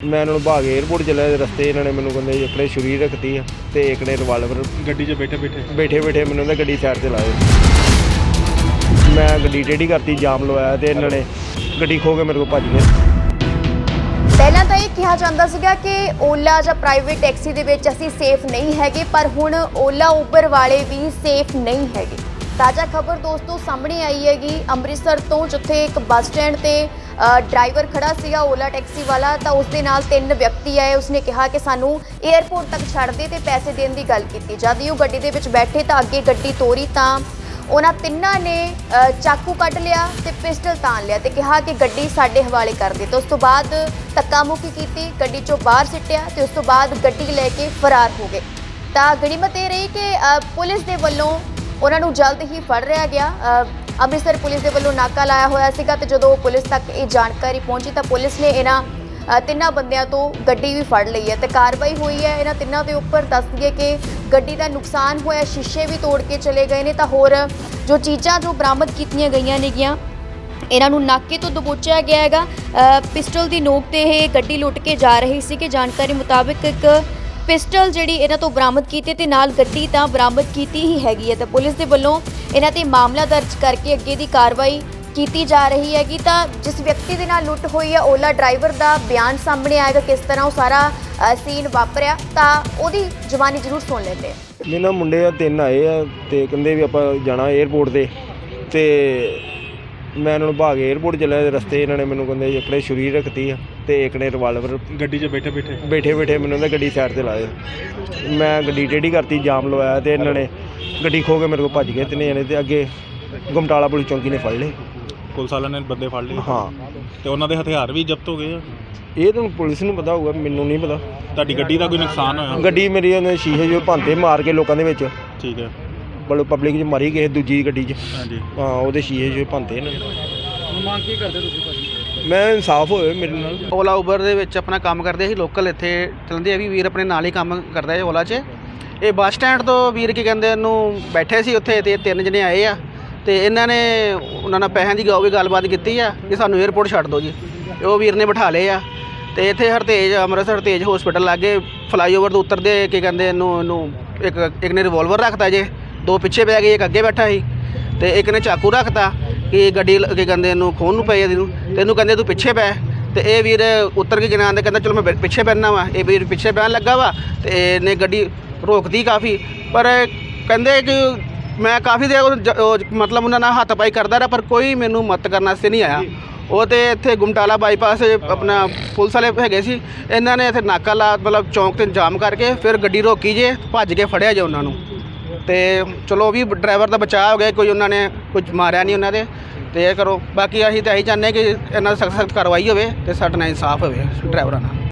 ਮੈਂ ਇਹਨਾਂ ਨੂੰ ਭਾਗ 에어ਪੋਰਟ ਚੱਲਿਆ ਤੇ ਰਸਤੇ ਇਹਨਾਂ ਨੇ ਮੈਨੂੰ ਕਹਿੰਦੇ ਇੱਕ ਨੇ ਛੁਰੀ ਰੱਖਤੀ ਆ ਤੇ ਇੱਕ ਨੇ ਰਿਵਾਲਵਰ ਗੱਡੀ 'ਚ ਬੈਠੇ ਬੈਠੇ। ਬੈਠੇ ਬੈਠੇ ਮੈਨੂੰ ਕਹਿੰਦਾ ਗੱਡੀ ਸਾਈਡ ਤੇ ਲਾਇਓ। ਮੈਂ ਗੱਡੀ ਟੇਢੀ ਕਰਤੀ ਜਾਮ ਲਵਾਇਆ ਤੇ ਇਹਨਾਂ ਨੇ ਗੱਡੀ ਖੋ ਕੇ ਮੇਰੇ ਕੋਲ ਭੱਜ ਗਏ। ਪਹਿਲਾਂ ਤਾਂ ਇਹ ਕਿਹਾ ਜਾਂਦਾ ਸੀਗਾ ਕਿ ਓਲਾ ਜਾਂ ਪ੍ਰਾਈਵੇਟ ਟੈਕਸੀ ਦੇ ਵਿੱਚ ਅਸੀਂ ਸੇਫ ਨਹੀਂ ਹੈਗੇ ਪਰ ਹੁਣ ਓਲਾ ਉਬਰ ਵਾਲੇ ਵੀ ਸੇਫ ਨਹੀਂ ਹੈਗੇ। ਤਾਜ਼ਾ ਖਬਰ ਦੋਸਤੋ ਸਾਹਮਣੇ ਆਈ ਹੈਗੀ। ਅੰਮ੍ਰਿਤਸਰ ਤੋਂ ਜਿੱਥੇ ਇੱਕ ਬੱਸ ਸਟੈਂਡ ਤੇ ਡਰਾਈਵਰ ਖੜਾ ਸੀਗਾ, ਓਲਾ ਟੈਕਸੀ ਵਾਲਾ, ਤਾਂ ਉਸ ਦੇ ਨਾਲ ਤਿੰਨ ਵਿਅਕਤੀ ਆਏ। ਉਸਨੇ ਕਿਹਾ ਕਿ ਸਾਨੂੰ 에ਅਰਪੋਰਟ ਤੱਕ ਛੱਡ ਦੇ ਤੇ ਪੈਸੇ ਦੇਣ ਦੀ ਗੱਲ ਕੀਤੀ। ਜਦ ਹੀ ਉਹ ਗੱਡੀ ਦੇ ਵਿੱਚ ਬੈਠੇ ਤਾਂ ਅੱਗੇ ਗੱਡੀ ਤੋਰੀ ਤਾਂ ਉਹਨਾਂ ਤਿੰਨਾਂ ਨੇ ਚਾਕੂ ਕੱਢ ਲਿਆ ਤੇ ਪਿਸਟਲ ਤਾਣ ਲਿਆ ਤੇ ਕਿਹਾ ਕਿ ਗੱਡੀ ਸਾਡੇ ਹਵਾਲੇ ਕਰ ਦੇ। ਤੇ ਉਸ ਤੋਂ ਬਾਅਦ ਧੱਕਾ ਮੁੱਕੀ ਕੀਤੀ, ਗੱਡੀ ਚੋਂ ਬਾਹਰ ਸਿੱਟਿਆ ਤੇ ਉਸ ਤੋਂ ਬਾਅਦ ਗੱਡੀ ਲੈ ਕੇ ਫਰਾਰ ਹੋ ਗਏ। ਤਾਂ ਗਣੀਮਤ ਇਹ ਰਹੀ ਕਿ ਪੁਲਿਸ ਦੇ ਵੱਲੋਂ ਉਹਨਾਂ ਨੂੰ ਜਲਦ ਹੀ ਫੜ ਲਿਆ ਗਿਆ। ਅੰਮ੍ਰਿਤਸਰ ਪੁਲਿਸ ਦੇ ਵੱਲੋਂ ਨਾਕਾ ਲਾਇਆ ਹੋਇਆ ਸੀਗਾ ਤੇ ਜਦੋਂ ਪੁਲਿਸ ਤੱਕ ਇਹ ਜਾਣਕਾਰੀ ਪਹੁੰਚੀ ਤਾਂ ਪੁਲਿਸ ਨੇ ਇਹਨਾਂ ਤਿੰਨਾਂ ਬੰਦਿਆਂ ਤੋਂ ਗੱਡੀ ਵੀ ਫੜ ਲਈ ਹੈ ਤੇ ਕਾਰਵਾਈ ਹੋਈ ਹੈ। ਇਹਨਾਂ ਤਿੰਨਾਂ ਦੇ ਉੱਪਰ ਦੱਸ ਦਈਏ ਕਿ ਗੱਡੀ ਦਾ ਨੁਕਸਾਨ ਹੋਇਆ, ਸ਼ੀਸ਼ੇ ਵੀ ਤੋੜ ਕੇ ਚਲੇ ਗਏ ਨੇ ਤਾਂ ਹੋਰ ਜੋ ਚੀਜ਼ਾਂ ਜੋ ਬਰਾਮਦ ਕੀਤੀਆਂ ਗਈਆਂ ਨੇਗੀਆਂ, ਇਹਨਾਂ ਨੂੰ ਨਾਕੇ ਤੋਂ ਦਬੋਚਿਆ ਗਿਆ ਹੈਗਾ। ਪਿਸਟਲ ਦੀ ਨੋਕ ਤੇ ਇਹ ਗੱਡੀ ਲੁੱਟ ਕੇ ਜਾ ਰਹੀ ਸੀ ਕਿ ਜਾਣਕਾਰੀ ਮੁਤਾਬਕ ਇੱਕ ਪਿਸਟਲ ਜਿਹੜੀ ਇਹਨਾਂ ਤੋਂ ਬਰਾਮਦ ਕੀਤੀ ਤੇ ਨਾਲ ਗੱਡੀ ਤਾਂ ਬਰਾਮਦ ਕੀਤੀ ਹੀ ਹੈਗੀ ਹੈ ਤਾਂ ਪੁਲਿਸ ਦੇ ਵੱਲੋਂ ਇਹਨਾਂ ਤੇ ਮਾਮਲਾ ਦਰਜ ਕਰਕੇ ਅੱਗੇ ਦੀ ਕਾਰਵਾਈ ਕੀਤੀ ਜਾ ਰਹੀ ਹੈਗੀ ਤਾਂ ਜਿਸ ਵਿਅਕਤੀ ਦੇ ਨਾਲ ਲੁੱਟ ਹੋਈ ਹੈ, ਓਲਾ ਡਰਾਈਵਰ ਦਾ ਬਿਆਨ ਸਾਹਮਣੇ ਆਏਗਾ ਕਿਸ ਤਰ੍ਹਾਂ ਉਹ ਸਾਰਾ ਸੀਨ ਵਾਪਰਿਆ ਤਾਂ ਉਹਦੀ ਜਵਾਨੀ ਜ਼ਰੂਰ ਸੁਣ ਲੈਂਦੇ ਨੇ ਨਾ, ਮੁੰਡੇ ਆ, ਤਿੰਨ ਆਏ ਆ ਤੇ ਕਹਿੰਦੇ ਵੀ ਆਪਾਂ ਜਾਣਾ 에어ਪੋਰਟ ਤੇ ਤੇ ਮੈਂ ਇਹਨਾਂ ਨੂੰ ਭਾਗ 에어ਪੋਰਟ ਚੱਲਿਆ ਰਸਤੇ ਇਹਨਾਂ ਨੇ ਮੈਨੂੰ ਕਹਿੰਦੇ ਜਕੜੇ ਛੁਰੀ ਰੱਖਤੀ ਆ। ਤੇ ਇੱਕ ਨੇ ਰਿਵਾਲਵਰ ਗੱਡੀ 'ਚ ਬੈਠੇ ਬੈਠੇ। ਬੈਠੇ ਬੈਠੇ ਮੈਨੂੰ ਕਹਿੰਦਾ ਗੱਡੀ ਸਾਈਡ ਤੇ ਲਾਇਓ ਮੈਂ ਗੱਡੀ ਟੇਢੀ ਕਰਤੀ ਜਾਮ ਲਵਾਇਆ ਤੇ ਇਹਨਾਂ ਨੇ ਗੱਡੀ ਖੋ ਕੇ ਮੇਰੇ ਕੋਲ ਭੱਜ ਗਏ ਤਿੰਨੇ ਜਣੇ ਤੇ ਅੱਗੇ ਗੁਮਟਾਲਾ ਪੁਲਿਸ ਚੌਂਕੀ ਨੇ ਫੜ ਲਏ। ਪੁਲਿਸ ਵਾਲਿਆਂ ਨੇ ਬੰਦੇ ਫੜ ਲਏ। ਹਾਂ। ਤੇ ਉਹਨਾਂ ਦੇ ਹਥਿਆਰ ਵੀ ਜ਼ਬਤ ਹੋ ਗਏ ਆ? ਇਹ ਤਾਂ ਪੁਲਿਸ ਨੂੰ ਪਤਾ ਹੋਊਗਾ ਮੈਨੂੰ ਨਹੀਂ ਪਤਾ। ਤੁਹਾਡੀ ਗੱਡੀ ਦਾ ਕੋਈ ਨੁਕਸਾਨ ਹੋਇਆ ਗੱਡੀ ਮੇਰੀ ਉਹਨੇ ਸ਼ੀਸ਼ੇ ਜੋ ਭੰਤੇ ਮਾਰ ਕੇ ਲੋਕਾਂ ਦੇ ਵਿੱਚ। ਠੀਕ ਹੈ। ਬਲ ਪਬਲਿਕ 'ਚ ਮਾਰੀ ਕਿਸੇ ਦੂਜੀ ਗੱਡੀ 'ਚ। ਹਾਂਜੀ। ਹਾਂ ਉਹਦੇ ਸ਼ੀਸ਼ੇ ਜੋ ਭੰਤੇ ਇਹਨਾਂ ਨੇ ਮੰਗ ਕੀ ਕਰਦੇ ਤੁਸੀਂ ਭਾਜੀ? ਮੈਂ ਇਨਸਾਫ ਹੋਏ ਮੇਰੇ ਨਾਲ। ਓਲਾ ਉਬਰ ਦੇ ਵਿੱਚ ਆਪਣਾ ਕੰਮ ਕਰਦੇ ਸੀ ਲੋਕਲ ਇੱਥੇ। ਚਲਦੇ ਆ ਵੀ ਵੀਰ ਆਪਣੇ ਨਾਲ ਹੀ ਕੰਮ ਕਰਦਾ ਹੈ ਓਲਾ 'ਚ। ਇਹ ਬੱਸ ਸਟੈਂਡ ਤੋਂ ਵੀਰ ਕੀ ਕਹਿੰਦੇ, ਇਹਨੂੰ ਬੈਠੇ ਸੀ ਉੱਥੇ ਤੇ ਤਿੰਨ ਜਣੇ ਆਏ ਆ। ਤੇ ਇਹਨਾਂ ਨੇ ਉਹਨਾਂ ਨਾਲ ਪੈਸਿਆਂ ਦੀ ਗਾ- ਗੱਲਬਾਤ ਕੀਤੀ ਆ ਕਿ ਸਾਨੂੰ 에ਅਰਪੋਰਟ ਛੱਡ ਦਿਓ ਜੀ। ਤੇ ਉਹ ਵੀਰ ਨੇ ਬਿਠਾ ਲਏ ਆ। ਤੇ ਇੱਥੇ ਹਰਤੇਜ, ਅੰਮ੍ਰਿਤਸਰ ਤੇਜ ਹਸਪੀਟਲ ਲਾਗੇ ਫਲਾਈਓਵਰ ਤੋਂ ਉਤਰਦੇ ਕੀ ਕਹਿੰਦੇ, ਇਹਨੂੰ ਇਹਨੂੰ ਇੱਕ ਇੱਕ ਨੇ ਰਿਵਾਲਵਰ ਰੱਖਤਾ ਜੇ। ਦੋ ਪਿੱਛੇ ਪੈ ਗਏ, ਇੱਕ ਅੱਗੇ ਬੈਠਾ ਸੀ। ਤੇ ਇੱਕ ਨੇ ਚਾਕੂ ਰੱਖਤਾ। ਕਿ ਗੱਡੀ ਲ- ਕੀ ਕਹਿੰਦੇ ਇਹਨੂੰ ਖੋਣ ਨੂੰ ਪਈ ਇਹਨੂੰ, ਤੇ ਇਹਨੂੰ ਕਹਿੰਦੇ ਤੂੰ ਪਿੱਛੇ ਪੈ ਤੇ ਇਹ ਵੀਰ ਉੱਤਰ ਕੇ ਗਿਨਾਂ ਦੇ ਕਹਿੰਦਾ ਚਲੋ ਮੈਂ ਪਿੱਛੇ ਬੈਠਣਾ ਵਾ। ਇਹ ਵੀਰ ਪਿੱਛੇ ਪੈਣ ਲੱਗਾ ਵਾ, ਤੇ ਇਹਨੇ ਗੱਡੀ ਰੋਕਦੀ ਕਾਫੀ। ਪਰ ਕਹਿੰਦੇ ਕਿ ਮੈਂ ਕਾਫੀ ਦੇਰ ਉਹ ਜ- ਮਤਲਬ ਉਹਨਾਂ ਨਾਲ ਹੱਥ ਪਾਈ ਕਰਦਾ ਰਿਹਾ, ਪਰ ਕੋਈ ਮੈਨੂੰ ਮਤ ਕਰਨ ਵਾਸਤੇ ਨਹੀਂ ਆਇਆ। ਉਹ ਤੇ ਇੱਥੇ ਗੁਮਟਾਲਾ ਬਾਈਪਾਸ ਆਪਣਾ ਪੁਲਿਸ ਵਾਲੇ ਹੈਗੇ ਸੀ। ਇਹਨਾਂ ਨੇ ਇੱਥੇ ਨਾਕਾ ਲਾ, ਮਤਲਬ ਚੌਂਕ ਤੇ ਜਾਮ ਕਰਕੇ ਫਿਰ ਗੱਡੀ ਰੋਕੀ ਜੇ, ਭੱਜ ਕੇ ਫੜਿਆ ਜੇ ਉਹਨਾਂ ਨੂੰ। ਤੇ ਚਲੋ ਉਹ ਵੀ ਡਰਾਈਵਰ ਦਾ ਬਚਾਅ ਹੋ ਗਿਆ, ਕੋਈ ਉਹਨਾਂ ਨੇ ਕੁਝ ਮਾਰਿਆ ਨਹੀਂ ਉਹਨਾਂ ਦੇ, ਤੇ ਇਹ ਕਰੋ। ਬਾਕੀ ਅਸੀਂ ਤਾਂ ਇਹੀ ਚਾਹੁੰਦੇ ਕਿ ਇਹਨਾਂ ਦੀ ਸਖਤ ਸਖਤ ਕਾਰਵਾਈ ਹੋਵੇ ਤੇ ਸਾਡੇ ਨਾਲ ਇਨਸਾਫ ਹੋਵੇ ਡਰਾਈਵਰਾਂ ਨਾਲ।